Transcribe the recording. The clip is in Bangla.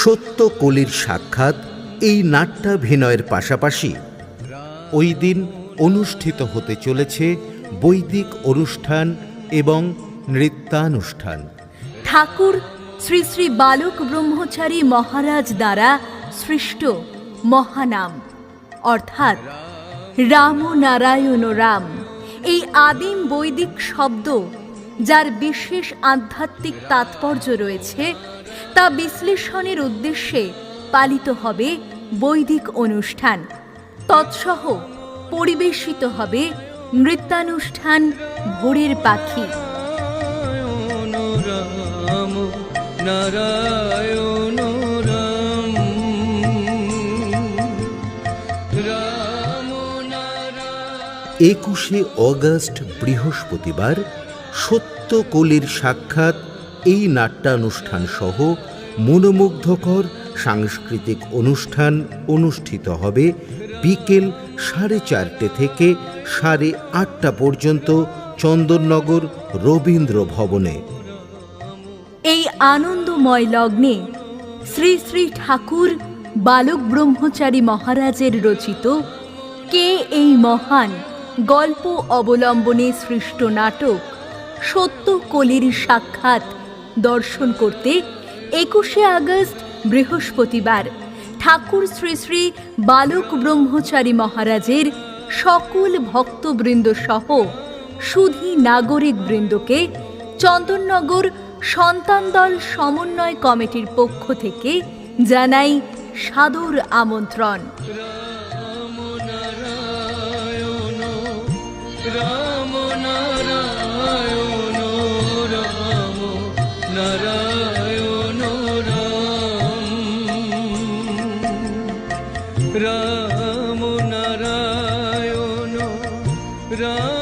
সত্য কলির সাক্ষাৎ এই নাট্যাভিনয়ের পাশাপাশি। ওই দিন অনুষ্ঠিত হতে চলেছে বৈদিক অনুষ্ঠান এবং নৃত্যানুষ্ঠান। ঠাকুর শ্রী শ্রী বালক ব্রহ্মচারী মহারাজ দ্বারা সৃষ্ট মহানাম, অর্থাৎ রাম নারায়ণ রাম। এই আদিম বৈদিক শব্দ যার বিশেষ আধ্যাত্মিক তাৎপর্য রয়েছে তা বিশ্লেষণের উদ্দেশ্যে পালিত হবে বৈদিক অনুষ্ঠান। তৎসহ পরিবেশিত হবে নৃত্যানুষ্ঠান ভোরের পাখি। নারায়ণ। একুশে অগস্ট বৃহস্পতিবার সত্য কলির সাক্ষাৎ এই নাট্যানুষ্ঠান সহ মনোমুগ্ধকর সাংস্কৃতিক অনুষ্ঠান অনুষ্ঠিত হবে বিকেল সাড়ে চারটে থেকে সাড়ে আটটা পর্যন্ত চন্দননগর রবীন্দ্র ভবনে। এই আনন্দময় লগ্নে শ্রী শ্রী ঠাকুর বালক ব্রহ্মচারী মহারাজের রচিত কে এই মহান গল্প অবলম্বনে সৃষ্ট নাটক সত্য কলির সাক্ষাৎ। দর্শন করতে একুশে আগস্ট, বৃহস্পতিবার, ঠাকুর শ্রী শ্রী বালক ব্রহ্মচারী মহারাজের সকল ভক্তবৃন্দ সহ সুধী নাগরিক বৃন্দকে চন্দননগর সন্তান দল সমন্বয় কমিটির পক্ষ থেকে জানাই সাদর আমন্ত্রণ। রাম নারায়ণ রাম